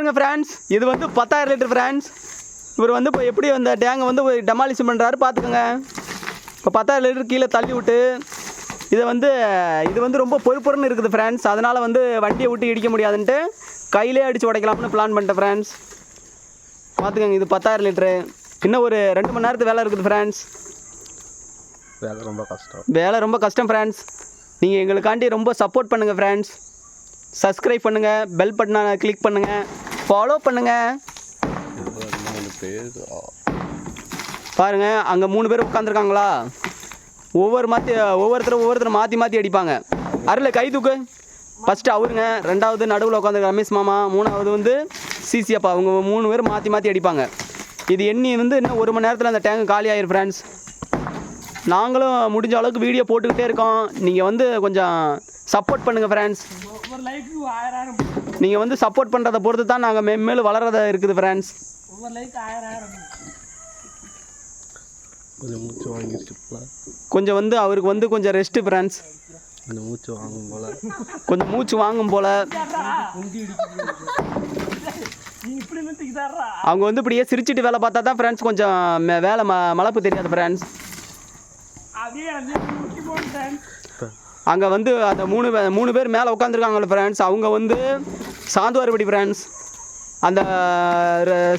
பாருங்க ஃப்ரெண்ட்ஸ் இது வந்து பத்தாயிரம் லிட்டர் ஃப்ரெண்ட்ஸ் இவர் வந்து இப்போ எப்படி அந்த டேங்கை வந்து டெமாலிஷன் பண்ணுறாரு பார்த்துக்கோங்க இப்போ பத்தாயிரம் லிட்டர் கீழே தள்ளி விட்டு இதை வந்து இது வந்து ரொம்ப பொறுப்புறன்னு இருக்குது ஃப்ரெண்ட்ஸ் அதனால் வந்து வண்டியை விட்டு இடிக்க முடியாதுன்ட்டு கையிலே அடித்து உடைக்கலாம்னு பிளான் பண்ணிட்டேன் ஃப்ரெண்ட்ஸ் பார்த்துக்கோங்க இது பத்தாயிரம் லிட்ரு இன்னும் ஒரு ரெண்டு மணி நேரத்துக்கு வேலை இருக்குது ஃப்ரெண்ட்ஸ் வேலை ரொம்ப கஷ்டம். வேலை ரொம்ப கஷ்டம் ஃப்ரெண்ட்ஸ் நீங்கள் எங்களுக்காண்டி ரொம்ப சப்போர்ட் பண்ணுங்கள் ஃப்ரெண்ட்ஸ் சப்ஸ்கிரைப் பண்ணுங்கள் பெல் பட்டனை கிளிக் பண்ணுங்கள் ஃபாலோ பண்ணுங்கள் பாருங்கள் அங்கே மூணு பேர் உட்காந்துருக்காங்களா ஒவ்வொரு மாற்றி ஒவ்வொருத்தரும் ஒவ்வொருத்தரும் மாற்றி மாற்றி அடிப்பாங்க. அருள் கை தூக்கு. ஃபஸ்ட்டு அவருங்க ரெண்டாவது நடுவில் உட்காந்துருக்க ரமேஷ் மாமா மூணாவது வந்து சிசி அப்பா. அவங்க மூணு பேர் மாற்றி மாற்றி அடிப்பாங்க. இது எண்ணி வந்து இன்னும் ஒரு மணி நேரத்தில் அந்த டேங்க் காலி ஆயிரும் ஃப்ரெண்ட்ஸ் நாங்களும் முடிஞ்ச அளவுக்கு வீடியோ போட்டுக்கிட்டே இருக்கோம். நீங்கள் வந்து கொஞ்சம் சப்போர்ட் பண்ணுங்கள் ஃப்ரெண்ட்ஸ் நீங்கள் வந்து சப்போர்ட் பண்ணுறதை பொறுத்து தான் நாங்கள் மென்மேலும் வளரத இருக்குது ஃப்ரெண்ட்ஸ் கொஞ்சம் மூச்சு வாங்கிருச்சுப்பா கொஞ்சம் வந்து அவருக்கு வந்து கொஞ்சம் ரெஸ்ட்டு ஃப்ரெண்ட்ஸ் கொஞ்சம் மூச்சு வாங்கும் போல. கொஞ்சம் மூச்சு வாங்கும் போல். அவங்க வந்து இப்படியே சிரிச்சிட்டு வேலை பார்த்தா தான் ஃப்ரெண்ட்ஸ் கொஞ்சம் வேலை ம மலப்பு தெரியாது ஃப்ரெண்ட்ஸ் அதே அது முக்கி போட்டேன் அங்கே வந்து அந்த மூணு பே- மூணு பேர் மேலே உட்காந்துருக்காங்கல்ல ஃப்ரெண்ட்ஸ் அவங்க வந்து சாந்துவார்படி ஃப்ரெண்ட்ஸ் அந்த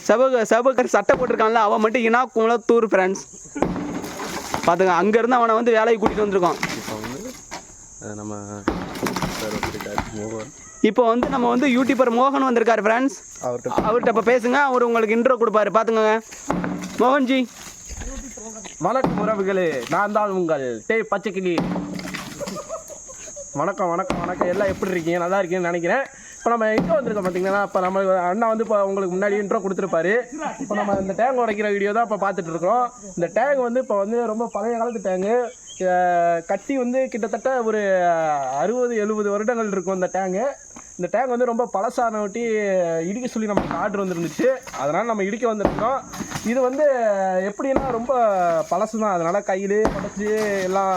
செவக செவகர் சட்டை போட்டிருக்கான்ல அவன் மட்டும் இனா குளத்தூர் ஃப்ரெண்ட்ஸ் பார்த்துங்க அங்கேருந்து அவனை வந்து வேலைக்கு கூட்டிகிட்டு வந்திருக்கோம் இப்போ வந்து நம்ம இப்போ வந்து நம்ம வந்து யூடியூபர் மோகன் வந்திருக்காரு ஃப்ரெண்ட்ஸ் அவர்கிட்ட அவர்கிட்ட இப்போ பேசுங்க அவர் உங்களுக்கு இன்ட்ரோ கொடுப்பாரு. பார்த்துங்க மோகன்ஜி. வணக்கம் உறவுகளே நான் தான் உங்கள் டேய் பச்சைக்கிளி. வணக்கம் வணக்கம் வணக்கம். எல்லாம் எப்படி இருக்கீங்க? நல்லா இருக்கீங்கன்னு நினைக்கிறேன். இப்போ நம்ம இன்ட்ரோ வந்திருக்கோம் பார்த்தீங்கன்னா இப்போ நம்ம அண்ணா வந்து இப்போ உங்களுக்கு முன்னாடி இன்ட்ரோ கொடுத்துருப்பாரு. இப்போ நம்ம இந்த டேங்க் உடைக்கிற வீடியோ தான் இப்போ பார்த்துட்டு இருக்கோம் இந்த டேங் வந்து இப்போ வந்து ரொம்ப பழைய காலத்து டேங்கு கட்டி வந்து கிட்டத்தட்ட ஒரு அறுபது எழுபது வருடங்கள் இருக்கும் இந்த டேங்கு இந்த டேங்க் வந்து ரொம்ப பழசான ஒட்டி இடிக்க சொல்லி நமக்கு ஆர்டர் வந்துருந்துச்சு. அதனால் நம்ம இடிக்க வந்திருக்கோம். இது வந்து எப்படின்னா ரொம்ப பழசு தான் அதனால் கையிலே படைச்சி எல்லாம்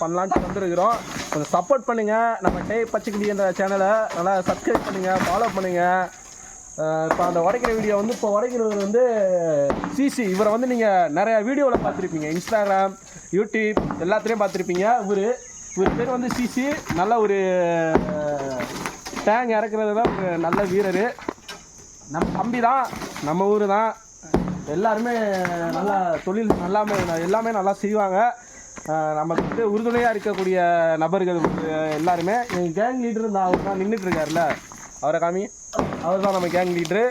பண்ணலான்ட்டு வந்திருக்கிறோம். கொஞ்சம் சப்போர்ட் பண்ணுங்கள் நம்ம டே பச்சைக்கிளி என்ற சேனலை நல்லா சப்ஸ்கிரைப் பண்ணுங்கள் ஃபாலோ பண்ணுங்கள் இப்போ அந்த உடைக்கிற வீடியோ வந்து இப்போ உடைக்கிறது வந்து சிசி. இவரை வந்து நீங்கள் நிறையா வீடியோவில் பார்த்துருப்பீங்க. இன்ஸ்டாகிராம் யூடியூப் எல்லாத்துலேயும் பார்த்துருப்பீங்க. இவர் இவர் பேர் வந்து சிசி. நல்ல ஒரு டேங்க் தான் ஒரு நல்ல வீரர். நம்ம தம்பி தான் நம்ம ஊர் தான். எல்லாருமே நல்லா தொழில் நல்லாமே எல்லாமே நல்லா செய்வாங்க. நமக்கு வந்து உறுதுணையாக இருக்கக்கூடிய நபர்கள் எல்லாருமே எங்கள் கேங் லீடர் தான் அவர் தான் நின்றுட்டு இருக்காருல்ல அவரை காமி அவர் தான் நம்ம கேங் லீட்ரு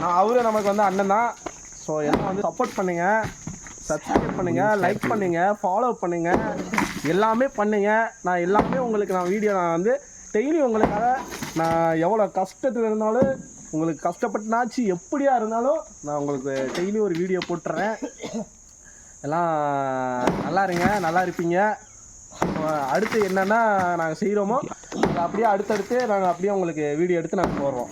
நான் அவரு நமக்கு வந்து அண்ணன் தான். ஸோ எல்லாம் வந்து சப்போர்ட் பண்ணுங்கள் சப்ஸ்கிரைப் பண்ணுங்கள் லைக் பண்ணுங்கள் ஃபாலோ பண்ணுங்கள் எல்லாமே பண்ணுங்கள் நான் எல்லாமே உங்களுக்கு நான் வீடியோ நான் வந்து டெய்லி உங்களுக்காக நான் எவ்வளோ கஷ்டத்தில் இருந்தாலும் உங்களுக்கு கஷ்டப்பட்டுனாச்சு எப்படியா இருந்தாலும் நான் உங்களுக்கு டெய்லி ஒரு வீடியோ போட்டுறேன். எல்லாம் நல்லா இருங்க நல்லா இருப்பீங்க. அடுத்து என்னென்னா நாங்கள் செய்கிறோமோ அதை அப்படியே அடுத்தடுத்து நாங்கள் அப்படியே உங்களுக்கு வீடியோ எடுத்து நாங்கள் போடுறோம்.